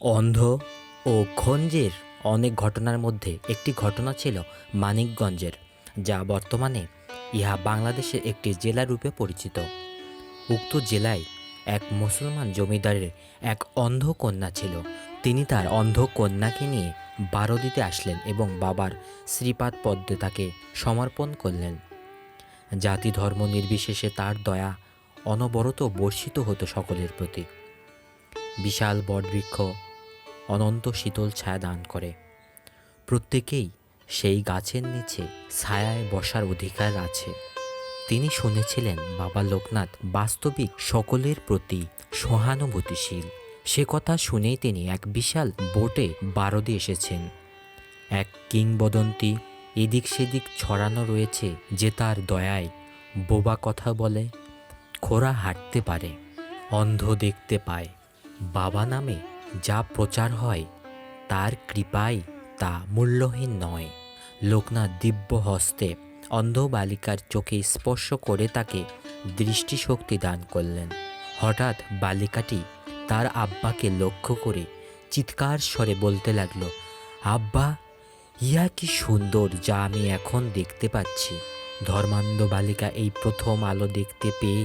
অন্ধ ও খঞ্জের অনেক ঘটনার মধ্যে একটি ঘটনা ছিল মানিকগঞ্জের, যা বর্তমানে ইহা বাংলাদেশের একটি জেলা রূপে পরিচিত। উক্ত জেলায় এক মুসলমান জমিদারের এক অন্ধ কন্যা ছিল। তিনি তার অন্ধ কন্যাকে নিয়ে বারোদিতে আসলেন এবং বাবার শ্রীপাদ পদ্মে তাকে সমর্পণ করলেন। জাতি ধর্ম নির্বিশেষে তার দয়া অনবরত বর্ষিত হতো সকলের প্রতি। বিশাল বটবৃক্ষ অনন্ত শীতল ছায়া দান করে। প্রত্যেকেই সেই গাছের নিচে ছায়ায় বসার অধিকার আছে। তিনি শুনেছিলেন বাবা লোকনাথ বাস্তবিক সকলের প্রতি সহানুভূতিশীল। সে কথা শুনেই তিনি এক বিশাল বোটে বারদে এসেছেন। এক কিংবদন্তি এদিক সেদিক ছড়ানো রয়েছে যে তার দয়ায় বোবা কথা বলে খোরা হাঁটতে পারে, অন্ধ দেখতে পায়। বাবা নামে যা প্রচার হয়, তার কৃপায় তা মূল্যহীন নয়। লোকনাথ দিব্য হস্তে অন্ধ বালিকার চোখে স্পর্শ করে তাকে দৃষ্টিশক্তি দান করলেন। হঠাৎ বালিকাটি তার আব্বাকে লক্ষ্য করে চিৎকার স্বরে বলতে লাগল, আব্বা ইয়া কি সুন্দর যা আমি এখন দেখতে পাচ্ছি। ধর্মান্ধ বালিকা এই প্রথম আলো দেখতে পেয়ে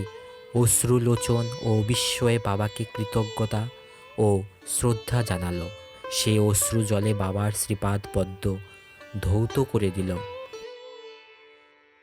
অশ্রুলোচন ও বিস্ময়ে বাবাকে কৃতজ্ঞতা ও শ্রদ্ধা জানালো। সে অশ্রু জলে বাবার শ্রীপাদ পদ্ম ধৌত করে দিল।